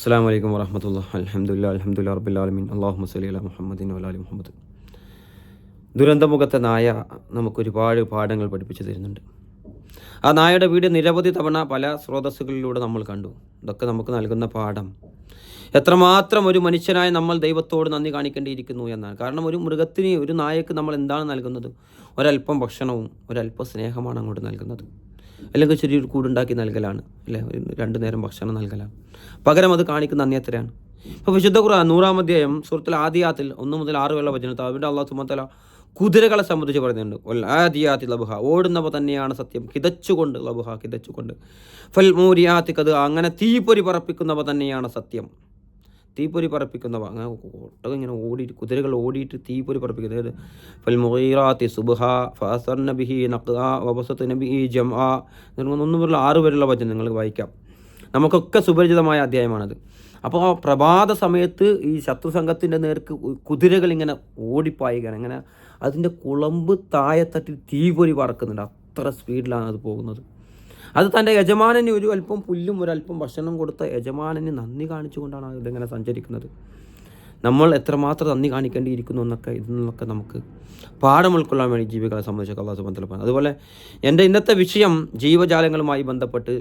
അസ്സാം വലൈക്കും വറഹമത്തുള്ള അലഹമുല്ല അലഹമുല്ല റബ്ബുലാലമീൻ അള്ളാഹു മസ്ലി അല മുഹമ്മദിൻ വലാലി മുഹമ്മദ്. ദുരന്തമുഖത്തെ നായ നമുക്കൊരുപാട് പാഠങ്ങൾ പഠിപ്പിച്ചു തരുന്നുണ്ട്. ആ നായയുടെ വീട് നിരവധി തവണ പല സ്രോതസ്സുകളിലൂടെ നമ്മൾ കണ്ടു. ഇതൊക്കെ നമുക്ക് നൽകുന്ന പാഠം. എത്രമാത്രം ഒരു മനുഷ്യനായ നമ്മൾ ദൈവത്തോട് നന്ദി കാണിക്കേണ്ടിയിരിക്കുന്നു എന്നാണ്. കാരണം ഒരു മൃഗത്തിന് ഒരു നായക്ക് നമ്മൾ എന്താണ് നൽകുന്നത്? ഒരല്പം ഭക്ഷണവും ഒരല്പം സ്നേഹമാണ് അങ്ങോട്ട് നൽകുന്നത്. അല്ലെങ്കിൽ ചെറിയൊരു കൂടുണ്ടാക്കി നൽകലാണ് അല്ലേ? രണ്ട് നേരം ഭക്ഷണം നൽകലാണ്. പകരം അത് കാണിക്കുന്ന അന്യത്രയാണ് ഇപ്പോൾ വിശുദ്ധ ഖുർആൻ നൂറാം അധ്യായം സുഹൃത്തിൽ ആദിയാത്തിൽ ഒന്ന് മുതൽ ആറ് വെള്ള വചനത്തിൽ അവിടെ അള്ളാഹു സുമത്തല കുതിരകളെ സംബന്ധിച്ച് പറയുന്നുണ്ട്. ഒൽ ആദിയാത്തി ലബുഹ ഓടുന്നവ തന്നെയാണ് സത്യം. കിതച്ചുകൊണ്ട് ലബുഹ കിതച്ചുകൊണ്ട്. ഫൽ മൂരിയാത്തി അങ്ങനെ തീപ്പൊരി പറപ്പിക്കുന്നവ തന്നെയാണ് സത്യം. തീപ്പൊരി പറപ്പിക്കുന്നവ അങ്ങനെ ഒട്ടകം ഇങ്ങനെ ഓടിയിട്ട് കുതിരകൾ ഓടിയിട്ട് തീപ്പൊരി പറപ്പിക്കുന്നത്. ഫൽ മുഗീറാത്തി സുബഹ ഫാസർ നബിഹി നഖ്അ വബസത്ത് നബിഹി ജം ആ ഒന്നും പേരുള്ള ആറ് പേരുള്ള വചനം നിങ്ങൾക്ക് വായിക്കാം. നമുക്കൊക്കെ സുപരിചിതമായ അധ്യായമാണത്. അപ്പോൾ ആ പ്രഭാത സമയത്ത് ഈ ശത്രു സംഘത്തിന്റെ നേർക്ക് കുതിരകൾ ഇങ്ങനെ ഓടിപ്പായുകയാണ്. അങ്ങനെ അതിന്റെ കുളമ്പ് താഴെത്തട്ടിൽ തീപൊരി പറക്കുന്നുണ്ട്. അത്ര സ്പീഡിലാണ് അത് പോകുന്നത്. അത് തന്റെ യജമാനന് ഒരു അല്പം പുല്ലും ഒരല്പം ഭക്ഷണം കൊടുത്ത യജമാനന് നന്ദി കാണിച്ചുകൊണ്ടാണ് ഇതിങ്ങനെ സഞ്ചരിക്കുന്നത്. നമ്മൾ എത്രമാത്രം നന്ദി കാണിക്കേണ്ടിയിരിക്കുന്നു എന്നൊക്കെ ഇതിൽ നിന്നൊക്കെ നമുക്ക് പാഠം ഉൾക്കൊള്ളാൻ വേണ്ടി ജീവികളെ സംബന്ധിച്ച് അള്ളാഹു പറഞ്ഞു. അതുപോലെ എന്റെ ഇന്നത്തെ വിഷയം ജീവജാലങ്ങളുമായി ബന്ധപ്പെട്ട്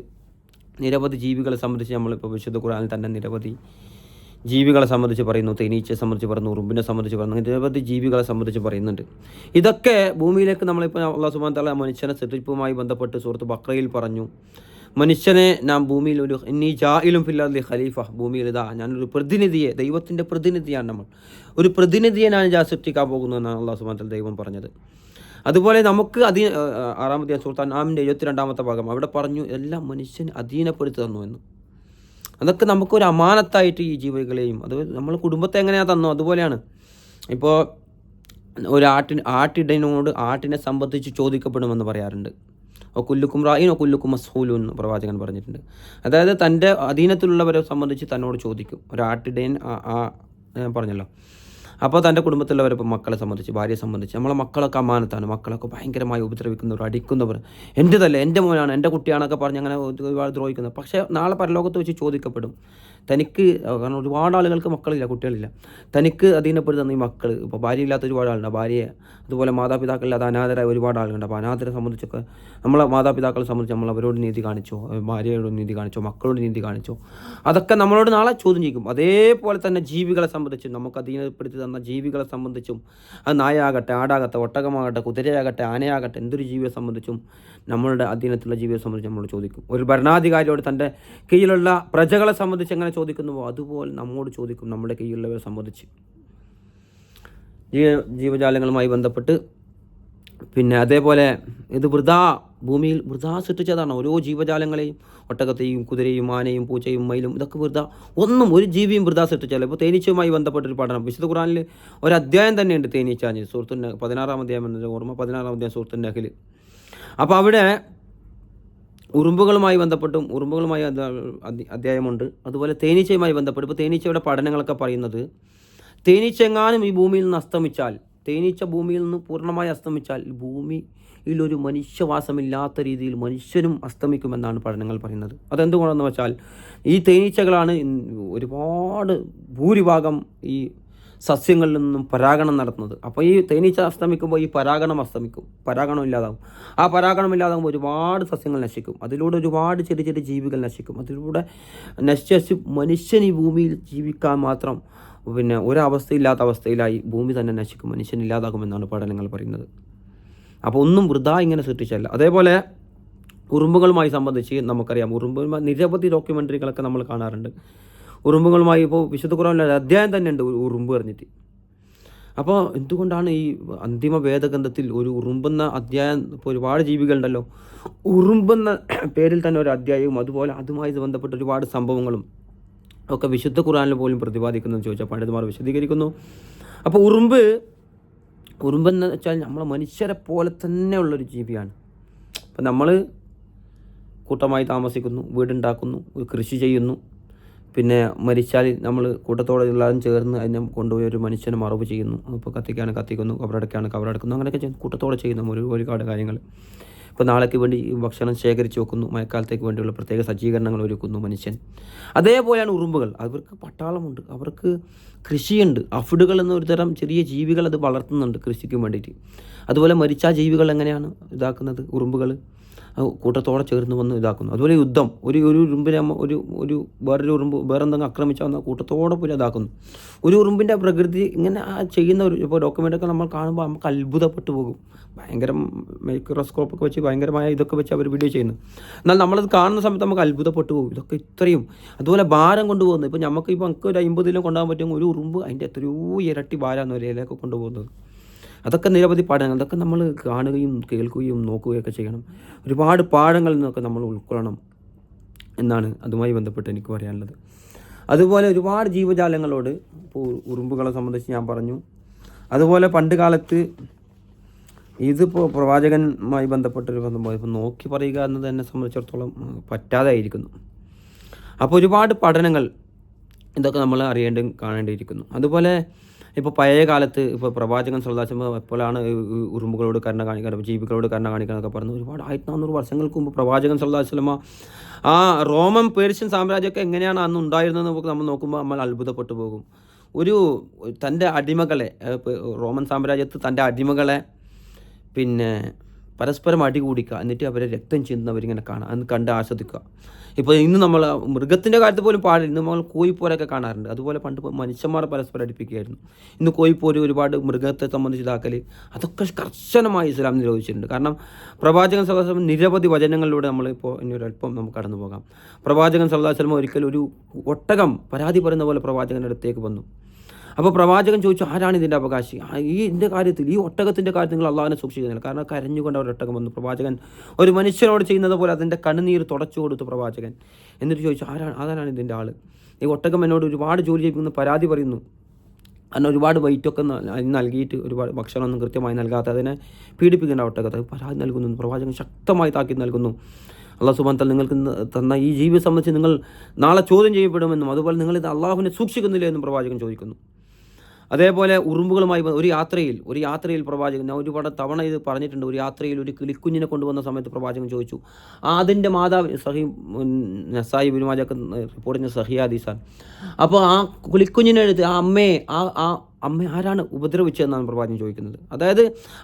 നിരവധി ജീവികളെ സംബന്ധിച്ച് നമ്മളിപ്പോൾ വിശുദ്ധ ഖുറാനിൽ തന്നെ നിരവധി ജീവികളെ സംബന്ധിച്ച് പറയുന്നു തേനീച്ചയെ സംബന്ധിച്ച് പറയുന്നു ഉറുമ്പിനെ സംബന്ധിച്ച് പറയുന്നു നിരവധി ജീവികളെ സംബന്ധിച്ച് പറയുന്നുണ്ട്. ഇതൊക്കെ ഭൂമിയിലേക്ക് നമ്മളിപ്പോൾ അള്ളാഹു സുബാൻ തല മനുഷ്യനെ സൃഷ്ടിപ്പുമായി ബന്ധപ്പെട്ട് സുഹൃത്ത് ബക്രയിൽ പറഞ്ഞു. മനുഷ്യനെ നാം ഭൂമിയിൽ ഒരു നീ ജായിലും ഫില്ലാദി ഖലീഫ ഭൂമിയിൽ ഇതാ ഞാനൊരു പ്രതിനിധിയെ ദൈവത്തിന്റെ പ്രതിനിധിയാണ് നമ്മൾ. ഒരു പ്രതിനിധിയെ ഞാൻ ഞാൻ സൃഷ്ടിക്കാൻ പോകുന്നു എന്നാണ് അള്ളാഹു സുബാൻ ദൈവം പറഞ്ഞത്. അതുപോലെ നമുക്ക് അധീന ആറാമത്തെ സുൽത്താൻ ആമിന്റെ എഴുപത്തിരണ്ടാമത്തെ ഭാഗം അവിടെ പറഞ്ഞു എല്ലാം മനുഷ്യൻ അധീനപ്പെടുത്തി തന്നു എന്ന്. അതൊക്കെ നമുക്കൊരു അമാനത്തായിട്ട് ഈ ജീവികളെയും അത് നമ്മൾ കുടുംബത്തെ എങ്ങനെയാണ് തന്നോ അതുപോലെയാണ്. ഇപ്പോൾ ഒരു ആട്ടിൻ ആട്ടിടനോട് ആട്ടിനെ സംബന്ധിച്ച് ചോദിക്കപ്പെടുമെന്ന് പറയാറുണ്ട്. ഓ കുല്ലുക്കും റായിനോ കുല്ലുക്കും മസ്ഹൂലു എന്ന് പ്രവാചകൻ പറഞ്ഞിട്ടുണ്ട്. അതായത് തന്റെ അധീനത്തിലുള്ളവരെ സംബന്ധിച്ച് തന്നോട് ചോദിക്കും. ഒരു ആട്ടിടയൻ ആ- ആ പറഞ്ഞല്ലോ. അപ്പോൾ തന്റെ കുടുംബത്തിലുള്ളവർ ഇപ്പോൾ മക്കളെ സംബന്ധിച്ച് ഭാര്യയെ സംബന്ധിച്ച് നമ്മളെ മക്കളൊക്കെ അമാനത്താണ് മക്കളൊക്കെ ഭയങ്കരമായി ഉപദ്രവിക്കുന്നവർ അടിക്കുന്നവർ എന്റെതല്ല എന്റെ മോനാണ് എന്റെ കുട്ടിയാണൊക്കെ പറഞ്ഞ് അങ്ങനെ ഒരുപാട് ദ്രോഹിക്കുന്നത്. പക്ഷേ നാളെ പരലോകത്ത് വെച്ച് ചോദിക്കപ്പെടും. തനിക്ക് കാരണം ഒരുപാട് ആളുകൾക്ക് മക്കളില്ല കുട്ടികളില്ല. തനിക്ക് അധീനപ്പെടുത്തുന്ന ഈ മക്കൾ ഇപ്പോൾ ഭാര്യ ഇല്ലാത്ത ഒരുപാട് ആളുണ്ട്. ഭാര്യയെ അതുപോലെ മാതാപിതാക്കളില്ലാത്ത അനാഥരായ ഒരുപാട് ആളുകളുണ്ട്. അപ്പോൾ അനാഥരെ സംബന്ധിച്ചൊക്കെ നമ്മളെ മാതാപിതാക്കളെ സംബന്ധിച്ച് നമ്മൾ അവരോട് നീതി കാണിച്ചോ ഭാര്യയോട് നീതി കാണിച്ചോ മക്കളോട് നീതി കാണിച്ചോ അതൊക്കെ നമ്മളോട് നാളെ ചോദ്യം ചെയ്യും. അതേപോലെ തന്നെ ജീവികളെ സംബന്ധിച്ച് നമുക്ക് അധീനപ്പെടുത്തി തന്ന ജീവികളെ സംബന്ധിച്ചും അത് നായാകട്ടെ ആടാകട്ടെ ഒട്ടകമാകട്ടെ കുതിരയാകട്ടെ ആനയാകട്ടെ എന്തൊരു ജീവിയെ സംബന്ധിച്ചും നമ്മളുടെ അധീനത്തിലുള്ള ജീവിയെ സംബന്ധിച്ച് നമ്മൾ ചോദിക്കും. ഒരു ഭരണാധികാരിയോട് തന്റെ കീഴിലുള്ള പ്രജകളെ സംബന്ധിച്ച് എങ്ങനെ ചോദിക്കുന്നുവോ അതുപോലെ നമ്മോട് ചോദിക്കും നമ്മുടെ കീഴിലുള്ളവരെ സംബന്ധിച്ച്. ജീവ ജീവജാലങ്ങളുമായി ബന്ധപ്പെട്ട് പിന്നെ അതേപോലെ ഇത് വൃതാ ഭൂമിയിൽ വൃതാ സൃഷ്ടിച്ചതാണ് ഓരോ ജീവജാലങ്ങളെയും ഒട്ടകത്തെയും കുതിരയും ആനയും പൂച്ചയും മയിലും ഇതൊക്കെ വെറുതെ ഒന്നും ഒരു ജീവിയും വൃതാ സൃഷ്ടിച്ചാൽ ഇപ്പോൾ തേനീച്ചയുമായി ബന്ധപ്പെട്ടൊരു പഠനം. വിശുദ്ധ ഖുറാനിൽ ഒരു അധ്യായം തന്നെയുണ്ട് തേനീച്ച സുഹൃത്തുന്ന പതിനാറാം അധ്യായം എന്നൊരു ഓർമ്മ പതിനാറാം അധ്യായം സുഹൃത്തിന്റെ അഖിൽ അപ്പോൾ അവിടെ ഉറുമ്പുകളുമായി ബന്ധപ്പെട്ടും ഉറുമ്പുകളുമായി അധ്യ- അധ്യ- അധ്യായമുണ്ട്. അതുപോലെ തേനീച്ചയുമായി ബന്ധപ്പെട്ട് ഇപ്പോൾ തേനീച്ചയുടെ പഠനങ്ങളൊക്കെ പറയുന്നത് തേനീച്ച എങ്ങാനും ഈ ഭൂമിയിൽ നിന്ന് അസ്തമിച്ചാൽ തേനീച്ച ഭൂമിയിൽ നിന്ന് പൂർണമായി അസ്തമിച്ചാൽ ഈ ഭൂമിയിലൊരു മനുഷ്യവാസമില്ലാത്ത രീതിയിൽ മനുഷ്യനും അസ്തമിക്കുമെന്നാണ് പഠനങ്ങൾ പറയുന്നത്. അതെന്തുകൊണ്ടെന്ന് വെച്ചാൽ ഈ തേനീച്ചകളാണ് ഒരുപാട് ഭൂരിഭാഗം ഈ സസ്യങ്ങളിൽ നിന്നും പരാഗണം നടത്തുന്നത്. അപ്പോൾ ഈ തേനീച്ച അസ്തമിക്കുമ്പോൾ ഈ പരാഗണം അസ്തമിക്കും. പരാഗണം ഇല്ലാതാകും ആ പരാഗണം ഇല്ലാതാകുമ്പോൾ ഒരുപാട് സസ്യങ്ങൾ നശിക്കും. അതിലൂടെ ഒരുപാട് ചെറിയ ചെറിയ ജീവികൾ നശിക്കും. അതിലൂടെ നശിച്ച് മനുഷ്യൻ ഈ ഭൂമിയിൽ ജീവിക്കാൻ മാത്രം പിന്നെ ഒരവസ്ഥയില്ലാത്ത അവസ്ഥയിലായി ഭൂമി തന്നെ നശിക്കും. മനുഷ്യൻ ഇല്ലാതാകുമെന്നാണ് പഠനങ്ങൾ പറയുന്നത്. അപ്പോൾ ഒന്നും വൃതാ ഇങ്ങനെ സൃഷ്ടിച്ചല്ല. അതേപോലെ ഉറുമ്പുകളുമായി സംബന്ധിച്ച് നമുക്കറിയാം. ഉറുമ്പു നിരവധി ഡോക്യുമെന്ററികളൊക്കെ നമ്മൾ കാണാറുണ്ട്. ഉറുമ്പുകളുമായി ഇപ്പോൾ വിശുദ്ധ ഒരു അധ്യായം തന്നെ ഉണ്ട് ഉറുമ്പ് പറഞ്ഞിട്ട്. അപ്പോൾ എന്തുകൊണ്ടാണ് ഈ അന്തിമ വേദഗ്രന്ഥത്തിൽ ഒരു ഉറുമ്പെന്ന അധ്യായം ഇപ്പോൾ ഒരുപാട് ജീവികളുണ്ടല്ലോ ഉറുമ്പെന്ന പേരിൽ തന്നെ ഒരു അധ്യായവും അതുപോലെ അതുമായി ബന്ധപ്പെട്ട ഒരുപാട് സംഭവങ്ങളും ഒക്കെ വിശുദ്ധ ഖുറാനിൽ പോലും പ്രതിപാദിക്കുന്നു ചോദിച്ചാൽ പണ്ഡിതന്മാർ വിശദീകരിക്കുന്നു. അപ്പോൾ ഉറുമ്പ് ഉറുമ്പെന്ന് വെച്ചാൽ നമ്മൾ മനുഷ്യരെ പോലെ തന്നെയുള്ളൊരു ജീവിയാണ്. അപ്പം നമ്മൾ കൂട്ടമായി താമസിക്കുന്നു വീടുണ്ടാക്കുന്നു കൃഷി ചെയ്യുന്നു. പിന്നെ മരിച്ചാൽ നമ്മൾ കൂട്ടത്തോടെ എല്ലാവരും ചേർന്ന് അതിനെ കൊണ്ടുപോയി ഒരു മനുഷ്യനെ മറവ് ചെയ്യുന്നു. അപ്പോൾ കത്തിക്കാണ് കത്തിക്കുന്നു കവറടക്കാണ് കവറടക്കുന്നു അങ്ങനെയൊക്കെ ചെയ്യുന്നു. കൂട്ടത്തോടെ ചെയ്യുന്നു ഒരു ഒരുപാട് കാര്യങ്ങൾ. ഇപ്പോൾ നാളേക്ക് വേണ്ടി ഭക്ഷണം ശേഖരിച്ച് വെക്കുന്നു. മഴക്കാലത്തേക്ക് വേണ്ടിയുള്ള പ്രത്യേക സജ്ജീകരണങ്ങൾ ഒരുക്കുന്നു മനുഷ്യൻ. അതേപോലെയാണ് ഉറുമ്പുകൾ. അവർക്ക് പട്ടാളമുണ്ട്. അവർക്ക് കൃഷിയുണ്ട്. അഫിഡുകൾ എന്നൊരു തരം ചെറിയ ജീവികൾ അത് വളർത്തുന്നുണ്ട് കൃഷിക്ക് വേണ്ടിയിട്ട്. അതുപോലെ മരിച്ച ജീവികൾ എങ്ങനെയാണ് ഇതാക്കുന്നത്? ഉറുമ്പുകൾ. കൂട്ടത്തോടെ ചേർന്ന് വന്ന് ഇതാക്കുന്നു. അതുപോലെ യുദ്ധം ഒരു ഒരു ഉറുമ്പിനെ ഒരു ഒരു വേറൊരു ഉറുമ്പ് വേറെ എന്തെങ്കിലും ആക്രമിച്ചാൽ വന്നാൽ കൂട്ടത്തോടെ പോലും ഇതാക്കുന്നു. ഒരു ഉറുമ്പിന്റെ പ്രകൃതി ഇങ്ങനെ ചെയ്യുന്ന ഒരു ഇപ്പോൾ ഡോക്യുമെന്റൊക്കെ നമ്മൾ കാണുമ്പോൾ നമുക്ക് അത്ഭുതപ്പെട്ടു പോകും. ഭയങ്കര മൈക്രോസ്കോപ്പൊക്കെ വെച്ച് ഭയങ്കരമായ ഇതൊക്കെ വെച്ച് അവർ വീഡിയോ ചെയ്യുന്നു. എന്നാൽ നമ്മളത് കാണുന്ന സമയത്ത് നമുക്ക് അത്ഭുതപ്പെട്ടു പോകും. ഇതൊക്കെ ഇത്രയും. അതുപോലെ ഭാരം കൊണ്ടുപോകുന്നത് ഇപ്പോൾ നമുക്ക് ഇപ്പോൾ നമുക്ക് ഒരു അമ്പതിലും കൊണ്ടുപോകാൻ പറ്റുമെങ്കിൽ ഒരു ഉറുമ്പ് അതിന്റെ എത്രയോ ഇരട്ടി ഭാരമാണ് ഒരു കൊണ്ടുപോകുന്നത്. അതൊക്കെ നിരവധി പാഠങ്ങൾ അതൊക്കെ നമ്മൾ കാണുകയും കേൾക്കുകയും നോക്കുകയൊക്കെ ചെയ്യണം. ഒരുപാട് പാഠങ്ങളിൽ നിന്നൊക്കെ നമ്മൾ ഉൾക്കൊള്ളണം എന്നാണ് അതുമായി ബന്ധപ്പെട്ട് എനിക്ക് പറയാനുള്ളത്. അതുപോലെ ഒരുപാട് ജീവജാലങ്ങളോട് ഇപ്പോൾ ഉറുമ്പുകളെ സംബന്ധിച്ച് ഞാൻ പറഞ്ഞു. അതുപോലെ പണ്ട് കാലത്ത് ഇതിപ്പോൾ പ്രവാചകനുമായി ബന്ധപ്പെട്ടൊരു ബന്ധം ഇപ്പോൾ നോക്കി പറയുക എന്നത് എന്നെ സംബന്ധിച്ചിടത്തോളം ഉം, പറ്റാതെ ആയിരിക്കുന്നു അപ്പോൾ ഒരുപാട് പഠനങ്ങൾ ഇതൊക്കെ നമ്മൾ അറിയേണ്ടും കാണേണ്ടിയിരിക്കുന്നു. അതുപോലെ ഇപ്പോൾ പഴയ കാലത്ത് ഇപ്പോൾ പ്രവാചകൻ സല്ലാസമ എപ്പോഴാണ് ഉറുമ്പുകളോട് കരുണ കാണിക്കാൻ ജീവികളോട് കരുണ കാണിക്കാനൊക്കെ പറഞ്ഞു ഒരുപാട് ആയിരത്തി നാനൂറ് വർഷങ്ങൾക്ക് മുമ്പ് പ്രവാചകൻ സല്ലാസ്ലമ ആ റോമൻ പേർഷ്യൻ സാമ്രാജ്യമൊക്കെ എങ്ങനെയാണ് അന്ന് ഉണ്ടായിരുന്നത് നമുക്ക് നമ്മൾ നോക്കുമ്പോൾ നമ്മൾ അത്ഭുതപ്പെട്ടു പോകും. ഒരു തന്റെ അടിമകളെ റോമൻ സാമ്രാജ്യത്ത് തന്റെ അടിമകളെ പിന്നെ പരസ്പരം അടി കൂടിക്കുക. എന്നിട്ട് അവരെ രക്തം ചിന്തുന്നവരിങ്ങനെ കാണാം. അന്ന് കണ്ട് ആസ്വദിക്കുക. ഇപ്പോൾ ഇന്ന് നമ്മൾ മൃഗത്തിന്റെ കാര്യത്തിൽ പോലും പാടില്ല. ഇന്ന് നമ്മൾ കോഴിപ്പോരൊക്കെ കാണാറുണ്ട്. അതുപോലെ പണ്ട് മനുഷ്യന്മാർ പരസ്പരം അടിപ്പിക്കുകയായിരുന്നു. ഇന്ന് കോഴിപ്പോര് ഒരുപാട് മൃഗത്തെ സംബന്ധിച്ച് ഇതാക്കൽ അതൊക്കെ കർശനമായി ഇസ്ലാം നിരോധിച്ചിട്ടുണ്ട്. കാരണം പ്രവാചകൻ സല്ലാസ്ലം നിരവധി വചനങ്ങളിലൂടെ നമ്മളിപ്പോൾ ഇനി ഒരല്പം നമുക്ക് കടന്നു പോകാം. പ്രവാചകൻ സല്ലാസ്ലം ഒരിക്കൽ ഒരു ഒട്ടകം പരാതി പറയുന്ന പോലെ പ്രവാചകന്റെ അടുത്തേക്ക് വന്നു. അപ്പോൾ പ്രവാചകൻ ചോദിച്ചു ആരാണ് ഇതിന്റെ അവകാശി? ഈ ഇതിന്റെ കാര്യത്തിൽ ഈ ഒട്ടകത്തിന്റെ കാര്യത്തിൽ നിങ്ങൾ അള്ളാഹിനെ സൂക്ഷിക്കുന്നില്ല. കാരണം കരഞ്ഞുകൊണ്ട് അവർ ഒട്ടകം വന്നു. പ്രവാചകൻ ഒരു മനുഷ്യനോട് ചെയ്യുന്നത് പോലെ അതിന്റെ കണ്ണുനീർ തുടച്ചു കൊടുത്തു പ്രവാചകൻ. എന്നിട്ട് ചോദിച്ചു ആരാണ് ആരാണ് ഇതിന്റെ ആൾ ഈ ഒട്ടകം എന്നോട് ഒരുപാട് ജോലി ചെയ്യിപ്പിക്കുന്നു പരാതി പറയുന്നു. കാരണം ഒരുപാട് വൈറ്റൊക്കെ നൽകിയിട്ട് ഒരുപാട് ഭക്ഷണമൊന്നും കൃത്യമായി നൽകാത്ത അതിനെ പീഡിപ്പിക്കേണ്ട ഒട്ടകത്തെ പരാതി നൽകുന്നു. പ്രവാചകൻ ശക്തമായി താക്കി നൽകുന്നു. അള്ളാഹു സുബാൻ തൽ നിങ്ങൾക്ക് തന്ന ഈ ജീവിതം സംബന്ധിച്ച് നിങ്ങൾ നാളെ ചോദ്യം ചെയ്യപ്പെടുമെന്നും അതുപോലെ നിങ്ങളിത് അള്ളാഹുവിനെ സൂക്ഷിക്കുന്നില്ല എന്നും പ്രവാചകൻ ചോദിക്കുന്നു. അതേപോലെ ഉറുമ്പുകളുമായി ഒരു യാത്രയിൽ ഒരു യാത്രയിൽ പ്രവാചകൻ ഞാൻ ഒരുപാട് തവണ ഇത് പറഞ്ഞിട്ടുണ്ട്. ഒരു യാത്രയിൽ ഒരു കിളിക്കുഞ്ഞിനെ കൊണ്ടുവന്ന സമയത്ത് പ്രവാചകൻ ചോദിച്ചു അതിന്റെ മാതാവ് സഹി നസായി ബിനുമാജൊക്കെ റിപ്പോർട്ട് ചെയ്യുന്ന സഹിയാദീസാണ് അപ്പോൾ ആ കിളിക്കുഞ്ഞിനെ എടുത്ത് ആ അമ്മയെ ആ ആ അമ്മ ആരാണ് ഉപദ്രവിച്ചതെന്നാണ് പ്രവാചകൻ ചോദിക്കുന്നത്. അതായത്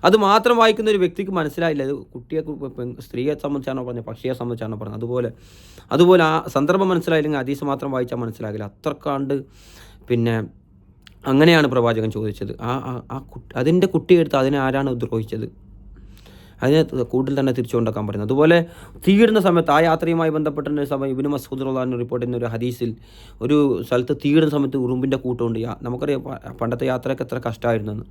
അത് മാത്രം വായിക്കുന്ന ഒരു വ്യക്തിക്ക് മനസ്സിലായില്ല. ഇത് കുട്ടിയെ സ്ത്രീയെ സംബന്ധിച്ചാണോ പറഞ്ഞത് പക്ഷിയെ സംബന്ധിച്ചാണോ പറഞ്ഞത്. അതുപോലെ അതുപോലെ ആ സന്ദർഭം മനസ്സിലായില്ലെങ്കിൽ അതീസ് മാത്രം വായിച്ചാൽ മനസ്സിലാകില്ല. അത്രക്കാണ്ട് പിന്നെ അങ്ങനെയാണ് പ്രവാചകൻ ചോദിച്ചത്. ആ ആ- കുട്ടി അതിന്റെ കുട്ടിയെടുത്ത് അതിനെ ആരാണ് ദ്രോഹിച്ചത് അതിനെ കൂടുതൽ തന്നെ തിരിച്ചു കൊണ്ടാക്കാൻ പറയുന്നത് അതുപോലെ തീയിടുന്ന സമയത്ത് ആ യാത്രയുമായി ബന്ധപ്പെട്ട സമയം ഇബിന് മസൂദ് റഹ്ലാൻ റിപ്പോർട്ട് ചെയ്യുന്ന ഒരു ഹദീസിൽ ഒരു സ്ഥലത്ത് തീയിടുന്ന സമയത്ത് ഉറുമ്പിന്റെ കൂട്ടമുണ്ട് നമുക്കറിയാം പണ്ടത്തെ യാത്രയൊക്കെ എത്ര കഷ്ടമായിരുന്നെന്ന്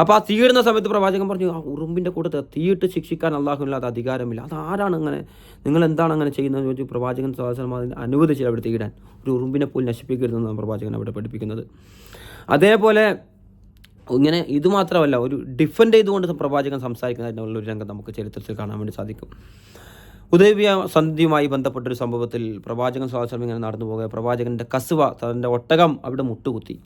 അപ്പോൾ ആ തീയിടുന്ന സമയത്ത് പ്രവാചകൻ പറഞ്ഞു ആ ഉറുമ്പിന്റെ കൂട്ടത്തെ തീയിട്ട് ശിക്ഷിക്കാൻ അള്ളാഹുവില്ലാത്ത അധികാരമില്ല. അത് ആരാണ് അങ്ങനെ നിങ്ങൾ എന്താണ് അങ്ങനെ ചെയ്യുന്നത് ചോദിച്ചു പ്രവാചകൻ അതിന് അനുവദിച്ചില്ല അവിടെ തീയിടാൻ. ഒരു ഉറുമ്പിനെ പോലും നശിപ്പിക്കരുതെന്നാണ് പ്രവാചകൻ അവിടെ പഠിപ്പിക്കുന്നത്. അതേപോലെ ഇങ്ങനെ ഇത് മാത്രമല്ല ഒരു ഡിഫെൻഡ് ചെയ്തുകൊണ്ട് പ്രവാചകൻ സംസാരിക്കുന്നതിനുള്ള ഒരു രംഗം നമുക്ക് ചരിത്രത്തിൽ കാണാൻ വേണ്ടി സാധിക്കും. ഉദയവ്യ സന്ധിയുമായി ബന്ധപ്പെട്ടൊരു സംഭവത്തിൽ പ്രവാചകൻ സ്വാശ്രമം ഇങ്ങനെ നടന്നു പോകുക. പ്രവാചകന്റെ കസുവ തന്റെ ഒട്ടകം അവിടെ മുട്ടുകുത്തി.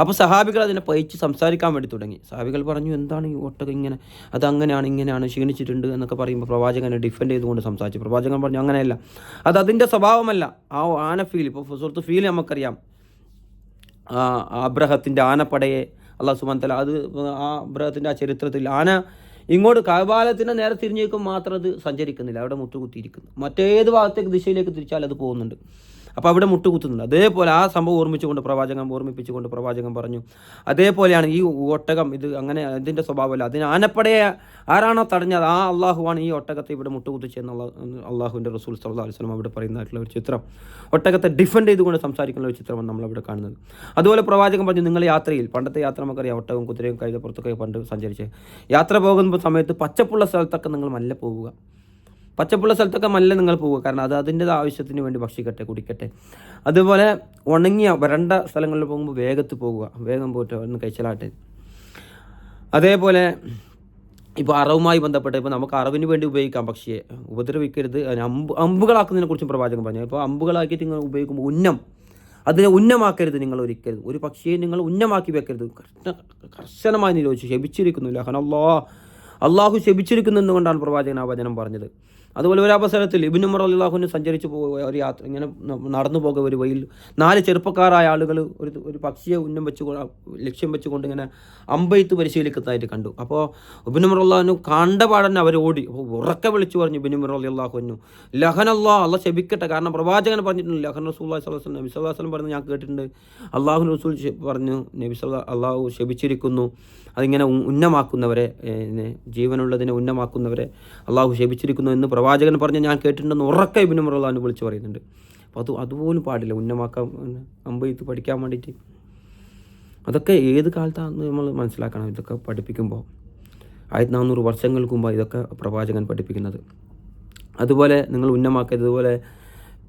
അപ്പോൾ സഹാബികൾ അതിനെ പയിച്ച് സംസാരിക്കാൻ വേണ്ടി തുടങ്ങി. സഹാബികൾ പറഞ്ഞു എന്താണ് ഈ ഒട്ടകം ഇങ്ങനെ? അത് അങ്ങനെയാണ് ഇങ്ങനെയാണ് ക്ഷീണിച്ചിട്ടുണ്ട് എന്നൊക്കെ പറയുമ്പോൾ പ്രവാചകനെ ഡിഫെൻഡ് ചെയ്തുകൊണ്ട് സംസാരിച്ചു. പ്രവാചകൻ പറഞ്ഞു അങ്ങനെയല്ല. അത് അതിന്റെ സ്വഭാവമല്ല. ആ ആന ഫീൽ ഇപ്പോൾ സുഹൃത്ത് ഫീൽ നമുക്കറിയാം. ആ അബ്രഹത്തിന്റെ ആനപ്പടയെ അള്ളാഹു സുബാൻ തല അത് ആ ബ്രഹത്തിന്റെ ആ ചരിത്രത്തിൽ ആന ഇങ്ങോട്ട് കപാലത്തിന്റെ നേരെ തിരിഞ്ഞേക്കും മാത്രം അത് സഞ്ചരിക്കുന്നില്ല. അവിടെ മുട്ടുകുത്തിയിരിക്കുന്നു. മറ്റേത് ഭാഗത്തേക്ക് ദിശയിലേക്ക് തിരിച്ചാൽ അത് പോകുന്നുണ്ട്. അപ്പോൾ അവിടെ മുട്ടുകുത്തുന്നുണ്ട്. അതേപോലെ ആ സംഭവം ഓർമ്മിച്ചുകൊണ്ട് പ്രവാചകം ഓർമ്മിപ്പിച്ചുകൊണ്ട് പ്രവാചകം പറഞ്ഞു അതേപോലെയാണ് ഈ ഒട്ടകം ഇത് അങ്ങനെ അതിന്റെ സ്വഭാവമല്ല. അതിന് ആനപ്പടയെ ആരാണോ തടഞ്ഞത്? ആ അള്ളാഹുവാണ് ഈ ഒട്ടകത്തെ ഇവിടെ മുട്ടുകുത്തിച്ചെന്നുള്ള അള്ളാഹുവിന്റെ റസൂൽ സല്ലാ സ്വലം അവിടെ പറയുന്നതായിട്ടുള്ള ഒരു ചിത്രം. ഒട്ടകത്തെ ഡിഫെൻഡ് ചെയ്തുകൊണ്ട് സംസാരിക്കുന്ന ഒരു ചിത്രമാണ് നമ്മളവിടെ കാണുന്നത്. അതുപോലെ പ്രവാചകം പറഞ്ഞു നിങ്ങൾ യാത്രയിൽ പണ്ടത്തെ യാത്ര നമുക്കറിയാം ഒട്ടകവും കുതിരയും കഴുതപ്പുറത്തൊക്കെ പണ്ട് സഞ്ചരിച്ച്. യാത്ര പോകുന്ന സമയത്ത് പച്ചപ്പുള്ള സ്ഥലത്തൊക്കെ നിങ്ങൾ മല്ല പോവുക. പച്ചപ്പുള്ള സ്ഥലത്തൊക്കെ മല്ല നിങ്ങൾ പോവുക. കാരണം അത് അതിന്റെ ആവശ്യത്തിന് വേണ്ടി ഭക്ഷിക്കട്ടെ കുടിക്കട്ടെ. അതുപോലെ ഉണങ്ങിയ വരണ്ട സ്ഥലങ്ങളിൽ പോകുമ്പോൾ വേഗത്ത് പോകുക. വേഗം പോയിട്ട് ഒന്ന് കഴിച്ചലാട്ടെ അതേപോലെ ഇപ്പോൾ അറവുമായി ബന്ധപ്പെട്ട് ഇപ്പോൾ നമുക്ക് അറവിന് വേണ്ടി ഉപയോഗിക്കാം പക്ഷിയെ. ഉപദ്രവിക്കരുത്. അമ്പ് അമ്പുകളാക്കുന്നതിനെ കുറിച്ചും പ്രവാചകം പറഞ്ഞു. ഇപ്പോൾ അമ്പുകളാക്കിയിട്ട് നിങ്ങൾ ഉപയോഗിക്കുമ്പോൾ ഉന്നം. അതിനെ ഉന്നമാക്കരുത് നിങ്ങൾ ഒരിക്കരുത് ഒരു പക്ഷിയെ നിങ്ങൾ ഉന്നമാക്കി വെക്കരുത്. കർശന- കർശനമായി നിരോധിച്ചു ശപിച്ചിരിക്കുന്നു ലഹനല്ലോ. അള്ളാഹു ശപിച്ചിരിക്കുന്നു എന്നുകൊണ്ടാണ് പ്രവാചകൻ ആ വചനം പറഞ്ഞത്. അതുപോലെ ഒരു അവസരത്തിൽ ഇബിനു മർ അള്ളാഹുവിന് സഞ്ചരിച്ചു പോകുക ഒരു യാത്ര ഇങ്ങനെ നടന്നു പോകുക ഒരു വഴിയിൽ നാല് ചെറുപ്പക്കാരായ ആളുകൾ ഒരു ഒരു പക്ഷിയെ ഉന്നം വെച്ച് ലക്ഷ്യം വെച്ചുകൊണ്ട് ഇങ്ങനെ അമ്പെയ്ത്ത് പരിശീലിക്കുന്നതായിട്ട് കണ്ടു. അപ്പോൾ ഇബിനു മർ അള്ളാഹുനു കണ്ട പാടന്നെ അവർ ഓടി. അപ്പോൾ ഉറക്കെ വിളിച്ചു പറഞ്ഞു ഇബിനു മർ ലഹൻ അള്ളാഹ് അള്ളാഹ് ശപിക്കട്ടെ. കാരണം പ്രവാചകൻ പറഞ്ഞിട്ടുണ്ട് ലഹൻ റസൂല്ലാ സ്വലം നബി സ്വലാസ്ലം പറഞ്ഞു ഞാൻ കേട്ടിട്ടുണ്ട്. അള്ളാഹു റസൂൽ പറഞ്ഞു നബി അള്ളാഹു ശപിച്ചിരിക്കുന്നു. അതിങ്ങനെ ഉന്നമാക്കുന്നവരെ ജീവനുള്ളതിനെ ഉന്നമാക്കുന്നവരെ അള്ളാഹു ശപിച്ചിരിക്കുന്നു എന്ന് പ്രവാചകൻ പറഞ്ഞ് ഞാൻ കേട്ടിട്ടുണ്ടെന്ന് ഉറക്ക ഇബിന് മുറല്ലാന്ന് വിളിച്ചു പറയുന്നുണ്ട്. അപ്പോൾ അത് അതുപോലും പാടില്ല. ഉന്നമാക്കാൻ അമ്പയത്ത് പഠിക്കാൻ വേണ്ടിയിട്ട്. അതൊക്കെ ഏത് കാലത്താണെന്ന് നമ്മൾ മനസ്സിലാക്കണം. ഇതൊക്കെ പഠിപ്പിക്കുമ്പോൾ ആയിരത്തി നാനൂറ് വർഷങ്ങൾക്ക് മുമ്പ് ഇതൊക്കെ പ്രവാചകൻ പഠിപ്പിക്കുന്നത്. അതുപോലെ നിങ്ങൾ ഉന്നമാക്കരുത്. ഇതുപോലെ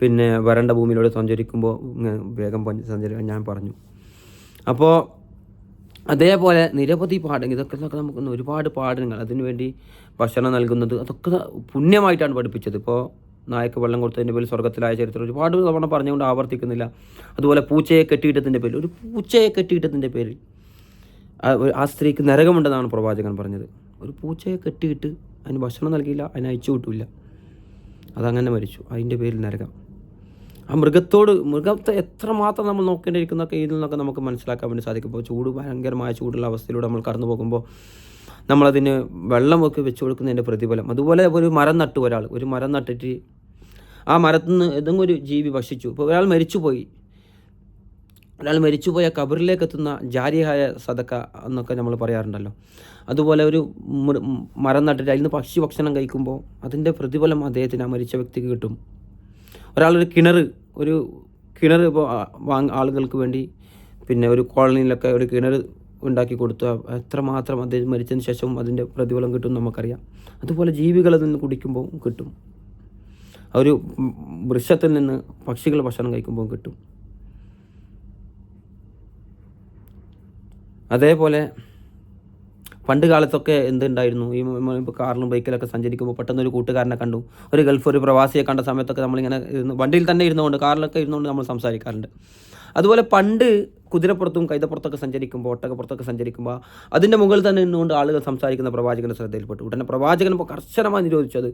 പിന്നെ വരണ്ട ഭൂമിയിലൂടെ സഞ്ചരിക്കുമ്പോൾ വേഗം സഞ്ചരിക്കാൻ ഞാൻ പറഞ്ഞു. അപ്പോൾ അതേപോലെ നിരവധി പാഠങ്ങൾ. ഇതൊക്കെ നമുക്ക് ഒരുപാട് പാഠങ്ങൾ. അതിനുവേണ്ടി ഭക്ഷണം നൽകുന്നത് അതൊക്കെ പുണ്യമായിട്ടാണ് പഠിപ്പിച്ചത്. ഇപ്പോൾ നായക്ക് വെള്ളം കൊടുത്തതിന്റെ പേരിൽ സ്വർഗത്തിലായ ചരിത്രം ഒരുപാട് തവണ പറഞ്ഞുകൊണ്ട് ആവർത്തിക്കുന്നില്ല. അതുപോലെ പൂച്ചയെ കെട്ടിയിട്ടതിന്റെ പേരിൽ ഒരു പൂച്ചയെ കെട്ടിയിട്ടതിന്റെ പേരിൽ. ആ സ്ത്രീക്ക് നരകമുണ്ടെന്നാണ് പ്രവാചകൻ പറഞ്ഞത്. ഒരു പൂച്ചയെ കെട്ടിയിട്ട് അതിന് ഭക്ഷണം നൽകിയില്ല അതിനയച്ചു വിട്ടില്ല. അതങ്ങനെ മരിച്ചു. അതിന്റെ പേരിൽ നരകം. ആ മൃഗത്തോട് മൃഗത്തെ എത്രമാത്രം നമ്മൾ നോക്കേണ്ടിയിരിക്കുന്നൊക്കെ ഇതിൽ നിന്നൊക്കെ നമുക്ക് മനസ്സിലാക്കാൻ വേണ്ടി സാധിക്കും. ഇപ്പോൾ ചൂട് ഭയങ്കരമായ ചൂടുള്ള അവസ്ഥയിലൂടെ നമ്മൾ കടന്നു പോകുമ്പോൾ നമ്മളതിന് വെള്ളമൊക്കെ വെച്ച് കൊടുക്കുന്നതിന്റെ പ്രതിഫലം. അതുപോലെ ഒരു മരം നട്ടു ഒരാൾ. ഒരു മരം നട്ടിട്ട് ആ മരത്തിൽ നിന്ന് ഏതെങ്കിലും ഒരു ജീവി ഭക്ഷിച്ചു. ഇപ്പോൾ ഒരാൾ മരിച്ചുപോയി. ഒരാൾ മരിച്ചുപോയ കബറിലേക്ക് എത്തുന്ന ജാരിഹായ സദക്ക എന്നൊക്കെ നമ്മൾ പറയാറുണ്ടല്ലോ. അതുപോലെ ഒരു മരം നട്ടിട്ട് അതിൽ നിന്ന് പക്ഷി ഭക്ഷണം കഴിക്കുമ്പോൾ അതിന്റെ പ്രതിഫലം അദ്ദേഹത്തിന് ആ മരിച്ച വ്യക്തിക്ക് കിട്ടും. ഒരാളൊരു കിണർ ഒരു കിണർ ഇപ്പോൾ വാങ്ങ ആളുകൾക്ക് വേണ്ടി പിന്നെ ഒരു കോളനിയിലൊക്കെ ഒരു കിണർ ഉണ്ടാക്കി കൊടുത്തു എത്രമാത്രം അദ്ദേഹം മരിച്ചതിന് ശേഷം അതിന്റെ പ്രതിഫലം കിട്ടും നമുക്കറിയാം. അതുപോലെ ജീവികളിൽ നിന്ന് കുടിക്കുമ്പോൾ കിട്ടും. ഒരു വൃക്ഷത്തിൽ നിന്ന് പക്ഷികൾ ഭക്ഷണം കഴിക്കുമ്പോൾ കിട്ടും. അതേപോലെ പണ്ട് കാലത്തൊക്കെ എന്തുണ്ടായിരുന്നു? ഈ കാറിലും ബൈക്കിലൊക്കെ സഞ്ചരിക്കുമ്പോൾ പെട്ടെന്ന് ഒരു കൂട്ടുകാരനെ കണ്ടു. ഒരു ഗൾഫ് ഒരു പ്രവാസിയെ കണ്ട സമയത്തൊക്കെ നമ്മളിങ്ങനെ വണ്ടിയിൽ തന്നെ ഇരുന്നുകൊണ്ട് കാറിലൊക്കെ ഇരുന്നുകൊണ്ട് നമ്മൾ സംസാരിക്കാറുണ്ട്. അതുപോലെ പണ്ട് കുതിരപ്പുറത്തും കൈതപ്പുറത്തൊക്കെ സഞ്ചരിക്കുമ്പോൾ ഒട്ടകപ്പുറത്തൊക്കെ സഞ്ചരിക്കുമ്പോൾ അതിന്റെ മുകളിൽ തന്നെ നിന്നുകൊണ്ട് ആളുകൾ സംസാരിക്കുന്ന പ്രവാചകന്റെ ശ്രദ്ധയിൽപ്പെട്ടു. ഉടനെ പ്രവാചകൻ ഇപ്പോൾ കർശനമായി നിരോധിച്ചത്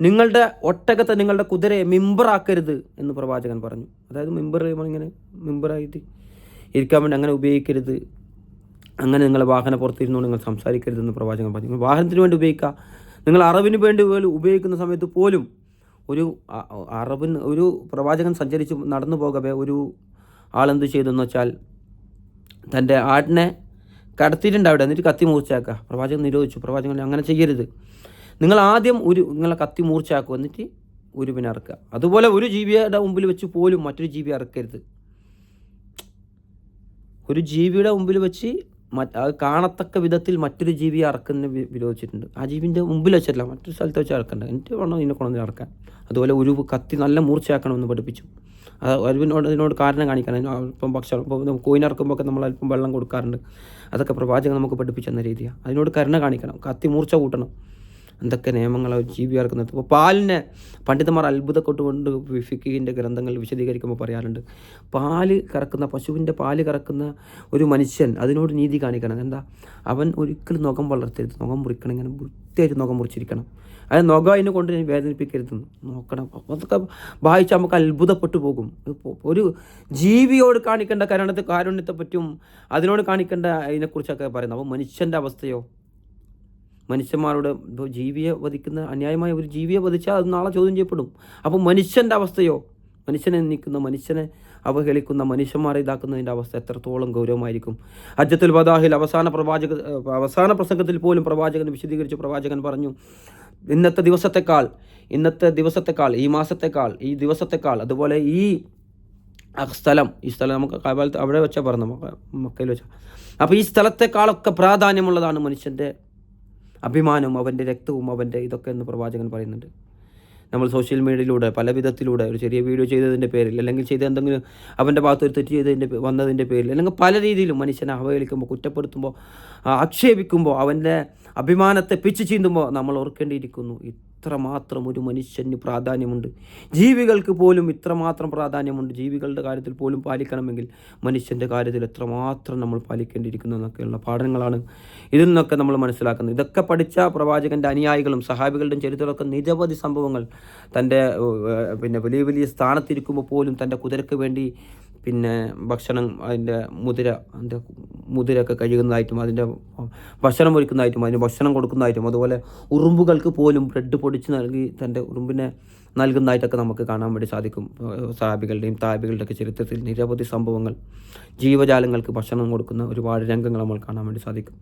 നിങ്ങളുടെ ഒട്ടകത്തെ നിങ്ങളുടെ കുതിരയെ മിമ്പറാക്കരുത് എന്ന് പ്രവാചകൻ പറഞ്ഞു. അതായത് മിമ്പർ ഇങ്ങനെ മിമ്പറായിട്ട് ഇരിക്കാൻ വേണ്ടി അങ്ങനെ ഉപയോഗിക്കരുത്. അങ്ങനെ നിങ്ങളെ വാഹന പുറത്തിരുന്നുകൊണ്ട് നിങ്ങൾ സംസാരിക്കരുതെന്ന് പ്രവാചകൻ പറഞ്ഞു. നിങ്ങൾ വാഹനത്തിന് വേണ്ടി ഉപയോഗിക്കുക. നിങ്ങൾ അറിവിന് വേണ്ടി ഉപയോഗിക്കുന്ന സമയത്ത് പോലും ഒരു അ- അറിവിന് ഒരു പ്രവാചകൻ സഞ്ചരിച്ച് നടന്നു പോകവേ ഒരു ആളെന്ത് ചെയ്തെന്ന് വെച്ചാൽ തന്റെ ആടിനെ കടത്തിയിട്ടുണ്ട് അവിടെ. എന്നിട്ട് കത്തി മൂർച്ചയാക്കുക. പ്രവാചകൻ നിരോധിച്ചു. പ്രവാചകൻ അങ്ങനെ ചെയ്യരുത്. നിങ്ങൾ ആദ്യം ഒരു നിങ്ങളെ കത്തി മൂർച്ചയാക്കുക. എന്നിട്ട് ഒരു പിന്നെ ഇറക്കുക അതുപോലെ ഒരു ജീവിയുടെ മുമ്പിൽ വെച്ച് പോലും മറ്റൊരു ജീവി ഇറക്കരുത് ഒരു ജീവിയുടെ മുമ്പിൽ വെച്ച് അത് കാണത്തക്ക വിധത്തിൽ മറ്റൊരു ജീവിയെ അറക്കുന്നതിന് വിരോധിച്ചിട്ടുണ്ട്. ആ ജീവിന്റെ മുമ്പിൽ വെച്ചിട്ടില്ല. മറ്റൊരു സ്ഥലത്ത് വെച്ച് അറക്കണ്ട. എന്നിട്ട് വേണം ഇതിനെ കൊണ്ടുവന്ന് അറക്കാൻ. അതുപോലെ ഒരു കത്തി നല്ല മൂർച്ചയാക്കണമെന്ന് പഠിപ്പിച്ചു. അത് അരുവിനോട് അതിനോട് കാരണം കാണിക്കണം. അല്പം ഭക്ഷണം ഇപ്പോൾ കോയിനിറക്കുമ്പോൾ ഒക്കെ നമ്മൾ അല്പം വെള്ളം കൊടുക്കാറുണ്ട്. അതൊക്കെ പ്രവാചകൻ നമുക്ക് പഠിപ്പിച്ചു തന്ന രീതിയാണ് അതിനോട് കരുണ കാണിക്കണം. കത്തി മൂർച്ച കൂട്ടണം. എന്തൊക്കെ നിയമങ്ങൾ അവർ ജീവി ഇറക്കുന്നത് ഇപ്പോൾ പാലിനെ പണ്ഡിതന്മാർ അത്ഭുതക്കൊട്ട് കൊണ്ട് ഫിക്കിന്റെ ഗ്രന്ഥങ്ങൾ വിശദീകരിക്കുമ്പോൾ പറയാറുണ്ട്. പാൽ കറക്കുന്ന പശുവിന്റെ പാൽ കറക്കുന്ന ഒരു മനുഷ്യൻ അതിനോട് നീതി കാണിക്കണം. എന്താ? അവൻ ഒരിക്കലും നുഖം വളർത്തരുത്. നുഖം മുറിക്കണം. ഇങ്ങനെ വൃത്തിയായിട്ട് നുഖം മുറിച്ചിരിക്കണം. അത് നുക അതിനെ കൊണ്ട് ഞാൻ വേദനിപ്പിക്കരുത്. നോക്കണം. അപ്പോൾ അതൊക്കെ വായിച്ചാൽ നമുക്ക് അത്ഭുതപ്പെട്ടു പോകും. ഒരു ജീവിയോട് കാണിക്കേണ്ട കരുണത്തെ കാരുണ്യത്തെ പറ്റും അതിനോട് കാണിക്കേണ്ട അതിനെക്കുറിച്ചൊക്കെ പറയുന്നത് അപ്പോൾ മനുഷ്യന്റെ അവസ്ഥയോ മനുഷ്യന്മാരോട് ജീവിയെ വധിക്കുന്ന അന്യായമായ ഒരു ജീവിയെ വധിച്ചാൽ അത് നാളെ ചോദ്യം ചെയ്യപ്പെടും. അപ്പോൾ മനുഷ്യന്റെ അവസ്ഥയോ? മനുഷ്യനെ നിൽക്കുന്ന മനുഷ്യനെ അവഹേളിക്കുന്ന മനുഷ്യന്മാരെ ഇതാക്കുന്നതിന്റെ അവസ്ഥ എത്രത്തോളം ഗൗരവമായിരിക്കും? അജ്ജത്തുൽ വദാഹിൽ അവസാന പ്രവാചക അവസാന പ്രസംഗത്തിൽ പോലും പ്രവാചകൻ വിശദീകരിച്ച് പ്രവാചകൻ പറഞ്ഞു ഇന്നത്തെ ദിവസത്തെക്കാൾ ഇന്നത്തെ ദിവസത്തെക്കാൾ ഈ മാസത്തെക്കാൾ ഈ ദിവസത്തെക്കാൾ അതുപോലെ ഈ സ്ഥലം ഈ സ്ഥലം നമുക്ക് കാലത്ത് അവിടെ വെച്ചാൽ പറഞ്ഞു മക്കയിൽ വെച്ചാൽ അപ്പോൾ ഈ സ്ഥലത്തെക്കാളൊക്കെ പ്രാധാന്യമുള്ളതാണ് മനുഷ്യന്റെ അഭിമാനവും അവന്റെ രക്തവും അവന്റെ ഇതൊക്കെ എന്ന് പ്രവാചകൻ പറയുന്നുണ്ട്. നമ്മൾ സോഷ്യൽ മീഡിയയിലൂടെ പല വിധത്തിലൂടെ ഒരു ചെറിയ വീഡിയോ ചെയ്തതിന്റെ പേരിൽ അല്ലെങ്കിൽ ചെയ്ത എന്തെങ്കിലും അവന്റെ ഭാഗത്ത് ഒരു തെറ്റ് ചെയ്തതിന്റെ വന്നതിന്റെ പേരിൽ അല്ലെങ്കിൽ പല രീതിയിലും മനുഷ്യനെ അവഹേളിക്കുമ്പോൾ കുറ്റപ്പെടുത്തുമ്പോൾ ആക്ഷേപിക്കുമ്പോൾ അവന്റെ അഭിമാനത്തെ പിച്ചു ചീന്തുമ്പോൾ നമ്മൾ ഓർക്കേണ്ടിയിരിക്കുന്നു ഇത്രമാത്രം ഒരു മനുഷ്യന് പ്രാധാന്യമുണ്ട്. ജീവികൾക്ക് പോലും ഇത്രമാത്രം പ്രാധാന്യമുണ്ട്. ജീവികളുടെ കാര്യത്തിൽ പോലും പാലിക്കണമെങ്കിൽ മനുഷ്യന്റെ കാര്യത്തിൽ എത്രമാത്രം നമ്മൾ പാലിക്കേണ്ടിയിരിക്കുന്നു എന്നൊക്കെയുള്ള പാഠങ്ങളാണ് ഇതിൽ നിന്നൊക്കെ നമ്മൾ മനസ്സിലാക്കുന്നത്. ഇതൊക്കെ പഠിച്ച പ്രവാചകന്റെ അനുയായികളും സഹാബികളുടെയും ചരിത്രമൊക്കെ നിരവധി സംഭവങ്ങൾ തന്റെ പിന്നെ വലിയ വലിയ സ്ഥാനത്തിരിക്കുമ്പോൾ പോലും തന്റെ കുതിരക്ക് വേണ്ടി പിന്നെ ഭക്ഷണം അതിന്റെ മുതിര അതിന്റെ മുതിരൊക്കെ കഴുകുന്നതായിട്ടും അതിന്റെ ഭക്ഷണം ഒരുക്കുന്നതായിട്ടും അതിന് ഭക്ഷണം കൊടുക്കുന്നതായിട്ടും അതുപോലെ ഉറുമ്പുകൾക്ക് പോലും ബ്രെഡ് പൊടിച്ച് നൽകി തന്റെ ഉറുമ്പിനെ നൽകുന്നതായിട്ടൊക്കെ നമുക്ക് കാണാൻ വേണ്ടി സാധിക്കും. സാബികളുടെയും താബികളുടെയൊക്കെ ചരിത്രത്തിൽ നിരവധി സംഭവങ്ങൾ ജീവജാലങ്ങൾക്ക് ഭക്ഷണം കൊടുക്കുന്ന ഒരുപാട് രംഗങ്ങൾ നമ്മൾ കാണാൻ വേണ്ടി സാധിക്കും.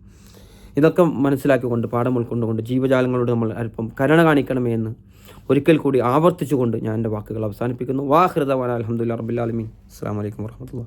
ഇതൊക്കെ മനസ്സിലാക്കിക്കൊണ്ട് പാഠം ഉൾക്കൊണ്ടുകൊണ്ട് ജീവജാലങ്ങളോട് നമ്മൾ അല്പം കരുണ കാണിക്കണമേ എന്ന് ഒരിക്കൽ കൂടി ആവർത്തിച്ചുകൊണ്ട് ഞാൻ എന്റെ വാക്കുകൾ അവസാനിപ്പിക്കുന്നു. വാഹൃദവാൻ അലഹമുല്ല റബുലാലമീൻ അസ്സാം വലൈക്കും വർഹമത്തുള്ള